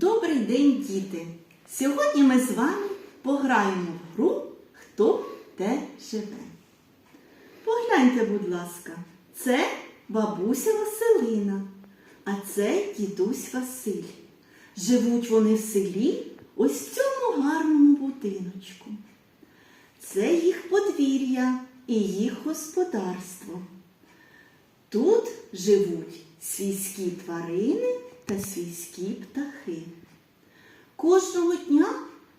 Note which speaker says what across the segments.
Speaker 1: Добрий день, діти! Сьогодні ми з вами пограємо в гру Хто де живе. Погляньте, будь ласка, це бабуся Василина, а це дідусь Василь. Живуть вони в селі ось в цьому гарному будиночку. Це їх подвір'я і їх господарство. Тут живуть свійські тварини та свійські птахи. Кожного дня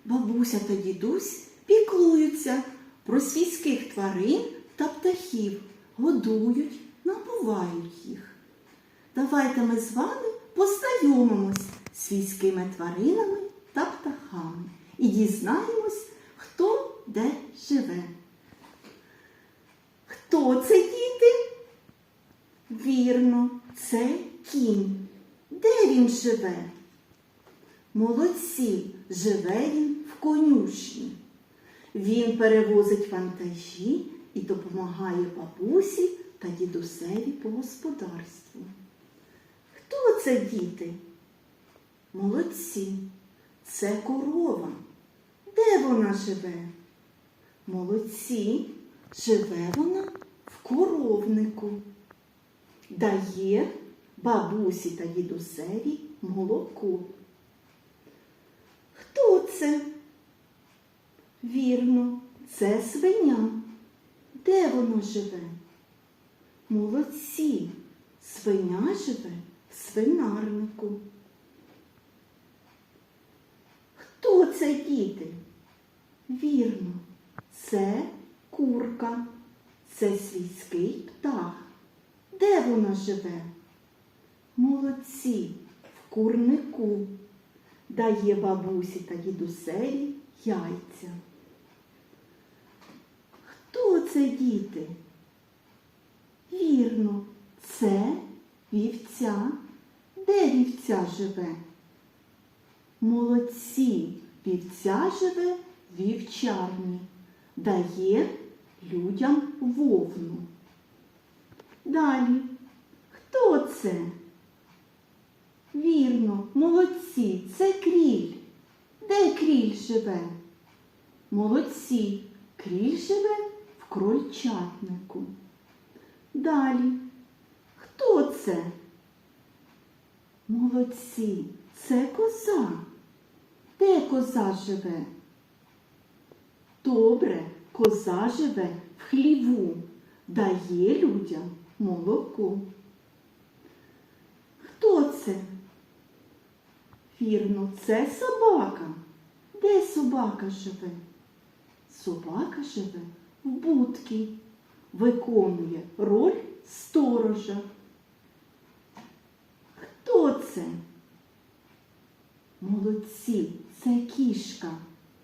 Speaker 1: бабуся та дідусь піклуються про свійських тварин та птахів, годують, набувають їх. Давайте ми з вами познайомимось з свійськими тваринами та птахами і дізнаємось, хто де живе. Хто це діти? Вірно, це кінь. Де він живе? Молодці, живе він в конюшні. Він перевозить вантажі і допомагає бабусі та дідусеві по господарству. Хто це діти? Молодці, це корова. Де вона живе? Молодці, живе вона в коровнику дає бабусі та дідусеві молоко. Хто це? Вірно, це свиня. Де воно живе? Молодці, свиня живе в свинарнику. Хто це діти? Вірно, це курка, це свійський птах. Де вона живе? Молодці, курнику. Дає бабусі та дідусеві яйця. Хто це діти? Вірно, це вівця. Де вівця живе? Молодці, вівця живе в вівчарні, дає людям вовну. Далі. Хто це? Вірно, молодці, це кріль. Де кріль живе? Молодці, кріль живе в крольчатнику. Далі. Хто це? Молодці, це коза. Де коза живе? Добре, коза живе в хліву, дає людям молоко. Це? Вірно, це собака. Де собака живе? Собака живе в будці, виконує роль сторожа. Хто це? Молодці, це кішка.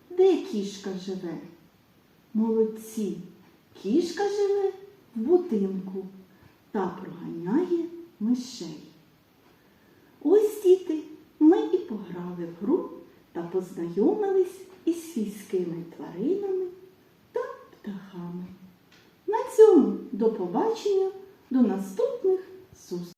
Speaker 1: Де кішка живе? Молодці. Кішка живе в будинку та проганяє мишей. Ось діти, ми і пограли в гру та познайомились із сільськими тваринами та птахами. На цьому до побачення, до наступних зустрічей!